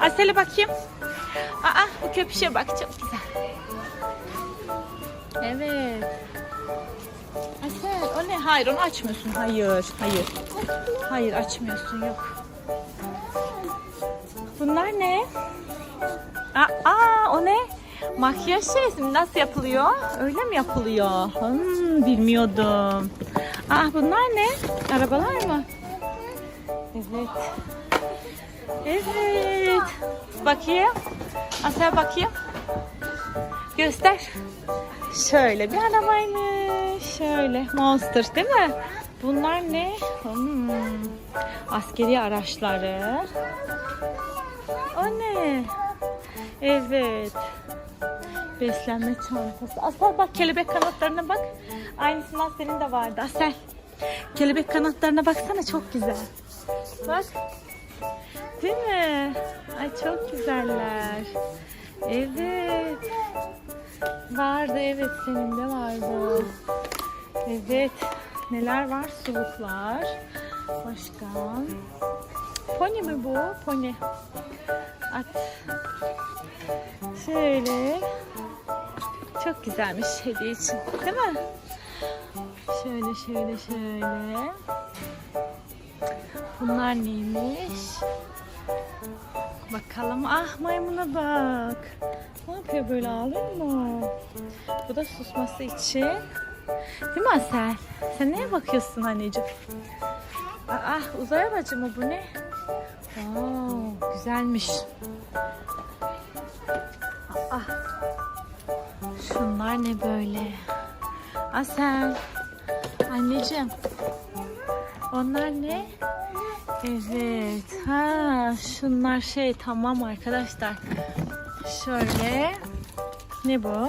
Asel'e bakayım. Aa bu köpüşe bak çok güzel. Evet. Asel o ne? Hayır onu açmıyorsun. Hayır. Hayır. Hayır açmıyorsun yok. Bunlar ne? Aa, aa o ne? Makyaj şeysi? Nasıl yapılıyor? Öyle mi yapılıyor? Hmm, bilmiyordum. Aa bunlar ne? Arabalar mı? Evet. Evet. Bakayım. Asel bakayım. Göster. Şöyle bir arabaymış. Şöyle. Monster değil mi? Bunlar ne? Hmm. Askeri araçları. O ne? Evet. Beslenme çantası. Asel bak kelebek kanatlarına bak. Aynısından senin de vardı Asel. Kelebek kanatlarına baksana çok güzel. Bak. Değil mi? Ay çok güzeller. Evet. Vardı evet senin de vardı. Evet. Neler var? Suluklar. Başka. Pony mi bu? Pony. At. Şöyle. Çok güzelmiş hediye için. Değil mi? Şöyle şöyle şöyle. Bunlar neymiş? Bakalım. Ah maymuna bak. Ne yapıyor böyle ağlıyor mu? Bu da susması için. Değil mi Asel? Sen neye bakıyorsun anneciğim? Ah uzay aracı mı bu ne? Wow, güzelmiş. Ah. Şunlar ne böyle? Asel. Anneciğim. Onlar ne? Evet. Ha, şunlar şey tamam arkadaşlar. Şöyle. Ne bu?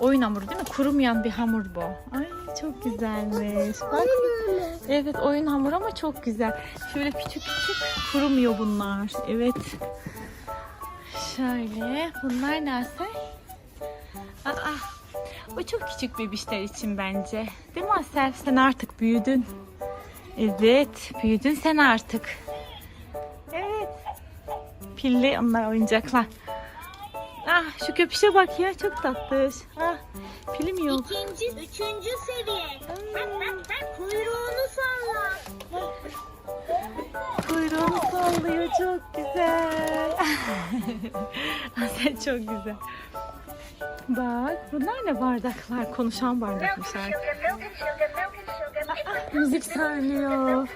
Oyun hamuru değil mi? Kurumayan bir hamur bu. Ay çok güzelmiş. Bak. Evet oyun hamuru ama çok güzel. Şöyle küçük küçük kurumuyor bunlar. Evet. Şöyle. Bunlar nasıl? Aa, bu çok küçük bebişler için bence. Değil mi Asel? Sen artık büyüdün. Evet, büyüdün sen artık. Evet. Pilli onlar oyuncaklar. Ah şu köpüşe bak ya çok tatlı. Ah pilim yok. İkinci, üçüncü seviye. Bak bak bak kuyruğunu salla. Kuyruğunu sallıyor çok güzel. Ah, sen çok güzel. Bak bunlar ne bardaklar? Konuşan bardakmış artık. Ah, müzik söylüyor.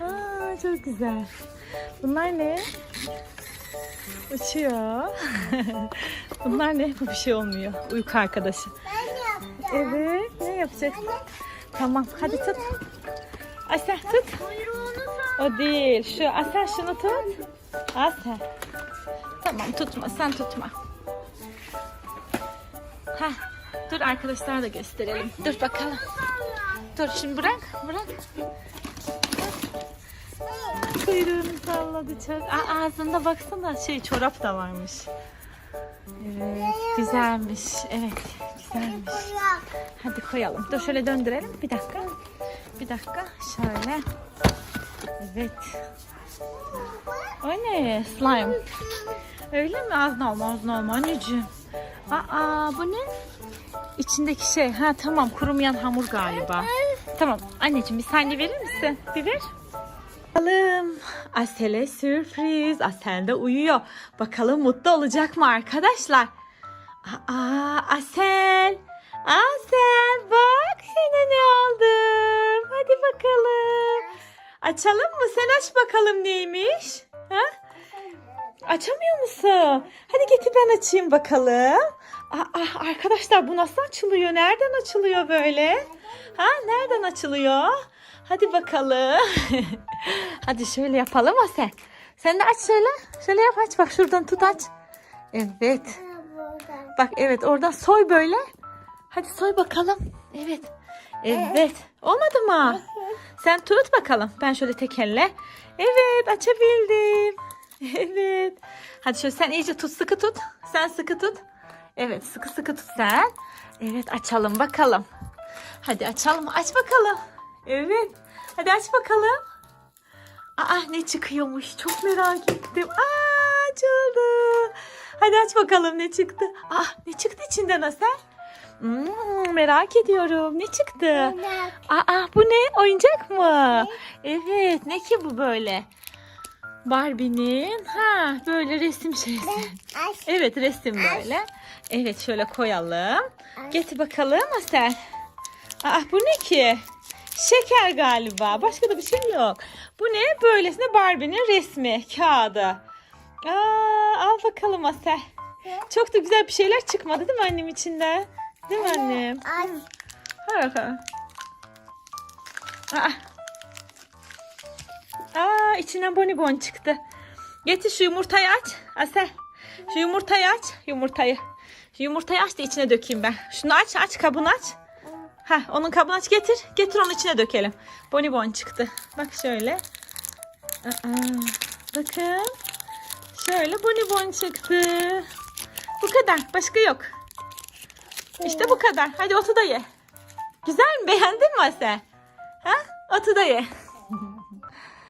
Aa, çok güzel. Bunlar ne? Uçuyor. Bunlar ne? Bu bir şey olmuyor. Uyku arkadaşı. Evet. Ne yapacaksın? Tamam. Hadi tut. Asel tut. O değil. Şu Asel şunu tut. Asel. Tamam tutma. Sen tutma. Heh. Dur arkadaşlar da gösterelim. Dur bakalım. Dur şimdi bırak. Bırak. Kuyruğunu salladı çok. Aa, ağzında baksana şey çorap da varmış. Evet güzelmiş. Evet güzelmiş. Hadi koyalım. Dur şöyle döndürelim. Bir dakika. Bir dakika. Şöyle. Evet. O ne? Slime. Öyle mi? Ağzına alma ağzına alma anneciğim. Aa bu ne? İçindeki şey. Ha tamam kurumayan hamur galiba. Tamam anneciğim bir saniye verir misin? Bir ver. Bakalım. Asel'e sürpriz. Asel de uyuyor. Bakalım mutlu olacak mı arkadaşlar? Aa, Asel. Asel bak sana ne aldım. Hadi bakalım. Açalım mı? Sen aç bakalım neymiş. Açamıyor musun? Hadi getir ben açayım bakalım. Aa, arkadaşlar bu nasıl açılıyor? Nereden açılıyor böyle? Ha nereden açılıyor? Hadi bakalım. Hadi şöyle yapalım Asel. Sen de aç şöyle. Şöyle yap aç. Bak şuradan tut aç. Evet. Bak evet oradan soy böyle. Hadi soy bakalım. Evet. Evet. Olmadı mı? Sen tut bakalım. Ben şöyle tek elle. Evet açabildim. Evet. Hadi şöyle sen iyice tut sıkı tut. Sen sıkı tut. Evet sıkı sıkı tut sen. Evet açalım bakalım. Hadi açalım aç bakalım. Evet. Hadi aç bakalım. Aa ne çıkıyormuş çok merak ettim. Aa açıldı. Hadi aç bakalım ne çıktı. Ah ne çıktı içinden Asel? Hmm, merak ediyorum ne çıktı? Aa bu ne oyuncak mı? Evet ne ki bu böyle? Barbie'nin ha böyle resim şeysi. Evet resim böyle. Evet şöyle koyalım. Getir bakalım Asel. Aa bu ne ki? Şeker galiba. Başka da bir şey yok. Bu ne? Böylesine Barbie'nin resmi. Kağıdı. Aa, al bakalım Asel. Çok da güzel bir şeyler çıkmadı değil mi annem içinden? Değil mi annem? Ha bakalım. Aa. Aa, içinden bonibon çıktı. Getir şu yumurtayı aç. Asel. Şu yumurtayı aç. Yumurtayı. Şu yumurtayı aç da içine dökeyim ben. Şunu aç aç kabını aç. Ha, onun kabını aç getir. Getir onu içine dökelim. Bonibon çıktı. Bak şöyle. Aa, bakın. Şöyle bonibon çıktı. Bu kadar. Başka yok. İşte bu kadar. Hadi otu da ye. Güzel mi? Beğendin mi Asel? Ha? Otu da ye.